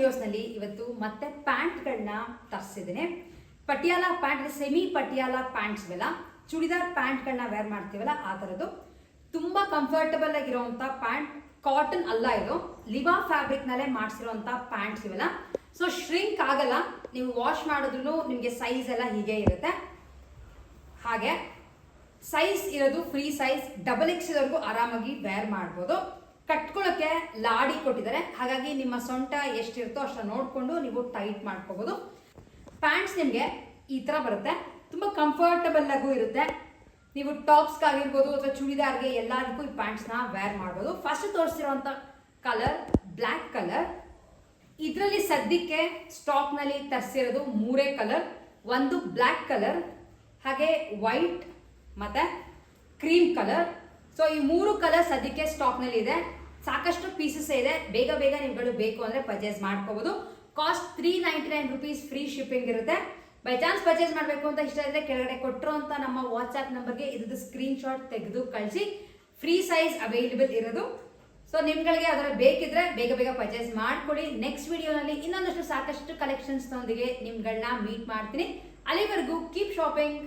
ವಿಡಿಯೋಸ್ನಲ್ಲಿ ಇವತ್ತು ಮತ್ತೆ ಪ್ಯಾಂಟ್ಗಳನ್ನ ತರಿಸಿದ್ದೀನಿ. Patiala pant semi Patiala pants ಬೆಲ್ಲ ಚೂಡಿದಾರ್ ಪ್ಯಾಂಟ್ಗಳನ್ನ ವೇರ್ ಮಾಡ್ತೀವಲ್ಲ ಆ ಥರದ್ದು ತುಂಬ ಕಂಫರ್ಟಬಲ್ ಆಗಿರುವಂಥ ಪ್ಯಾಂಟ್ ಕಾಟನ್ ಅಲ್ಲ ಇದು. ಲಿವಾ ಫ್ಯಾಬ್ರಿಕ್ನಲ್ಲೇ ಮಾಡಿಸಿರುವಂಥ ಪ್ಯಾಂಟ್ಸ್ ಇವೆಲ್ಲ. ಸೊ ಶ್ರಿಂಕ್ ಆಗಲ್ಲ. ನೀವು ವಾಶ್ ಮಾಡಿದ್ರು ನಿಮಗೆ ಸೈಜ್ ಎಲ್ಲ ಹೀಗೆ ಇರುತ್ತೆ. ಹಾಗೆ ಸೈಜ್ ಇರೋದು ಫ್ರೀ ಸೈಜ್ ಡಬಲ್ ಎಕ್ಸ್ ಇರೋರ್ಗು ಆರಾಮಾಗಿ ವೇರ್ ಮಾಡ್ಬೋದು. ಕಟ್ಕೊಳ್ಳೋಕೆ ಲಾಡಿ ಕೊಟ್ಟಿದ್ದಾರೆ. ಹಾಗಾಗಿ ನಿಮ್ಮ ಸೊಂಟ ಎಷ್ಟಿರುತ್ತೋ ಅಷ್ಟು ನೋಡಿಕೊಂಡು ನೀವು ಟೈಟ್ ಮಾಡ್ಕೋಬೋದು. ಪ್ಯಾಂಟ್ಸ್ ನಿಮಗೆ ಈ ಥರ ಬರುತ್ತೆ. ತುಂಬ ಕಂಫರ್ಟಬಲ್ ಆಗು ಇರುತ್ತೆ. ನೀವು ಟಾಪ್ಸ್ಗೆ ಆಗಿರ್ಬೋದು ಅಥವಾ ಚೂಡಿದಾರ್ಗೆ ಎಲ್ಲದಕ್ಕೂ ಈ ಪ್ಯಾಂಟ್ಸ್ನ ವೇರ್ ಮಾಡ್ಬೋದು. ಫಸ್ಟ್ ತೋರಿಸಿರೋಂಥ ಕಲರ್ ಬ್ಲ್ಯಾಕ್ ಕಲರ್ ಇದರಲ್ಲಿ ಸದ್ಯಕ್ಕೆ ಸ್ಟಾಕ್ನಲ್ಲಿ ತರಿಸಿರೋದು ಮೂರೇ ಕಲರ್ ಒಂದು ಬ್ಲ್ಯಾಕ್ ಕಲರ್ ಹಾಗೆ ವೈಟ್ ಮತ್ತು ಕ್ರೀಮ್ ಕಲರ್ ಸೊ ಈ ಮೂರು ಕಲರ್ ಸದ್ಯಕ್ಕೆ ಸ್ಟಾಕ್ನಲ್ಲಿ ಇದೆ. ಸಾಕಷ್ಟು ಪೀಸಸ್ ಇದೆ. ಬೇಗ ಬೇಗ ನಿಮ್ಗಳು ಬೇಕು ಅಂದರೆ ಪರ್ಚೇಸ್ ಮಾಡ್ಕೋಬಹುದು cost three ninety nine rupees free shipping ಇರುತ್ತೆ. ಬೈ ಚಾನ್ಸ್ ಪರ್ಚೇಸ್ ಮಾಡಬೇಕು ಅಂತ ಇಷ್ಟ ಇದ್ರೆ ಕೆಳಗಡೆ ಕೊಟ್ಟರು ಅಂತ ನಮ್ಮ ವಾಟ್ಸ್ಆ್ಯಪ್ ನಂಬರ್ಗೆ ಇದ್ರದ್ದು ಸ್ಕ್ರೀನ್ ಶಾಟ್ ತೆಗೆದು ಕಳಿಸಿ. ಫ್ರೀ ಸೈಜ್ ಅವೈಲೇಬಲ್ ಇರೋದು. ಸೊ ನಿಮ್ಗಳಿಗೆ ಅದರ ಬೇಕಿದ್ರೆ ಬೇಗ ಬೇಗ ಪರ್ಚೇಸ್ ಮಾಡ್ಕೊಡಿ. ನೆಕ್ಸ್ಟ್ ವಿಡಿಯೋನಲ್ಲಿ ಇನ್ನೊಂದಷ್ಟು ಸಾಕಷ್ಟು ಕಲೆಕ್ಷನ್ಸ್ನೊಂದಿಗೆ ನಿಮ್ಗಳನ್ನ ಮೀಟ್ ಮಾಡ್ತೀನಿ. ಅಲ್ಲಿವರೆಗೂ ಕೀಪ್ ಶಾಪಿಂಗ್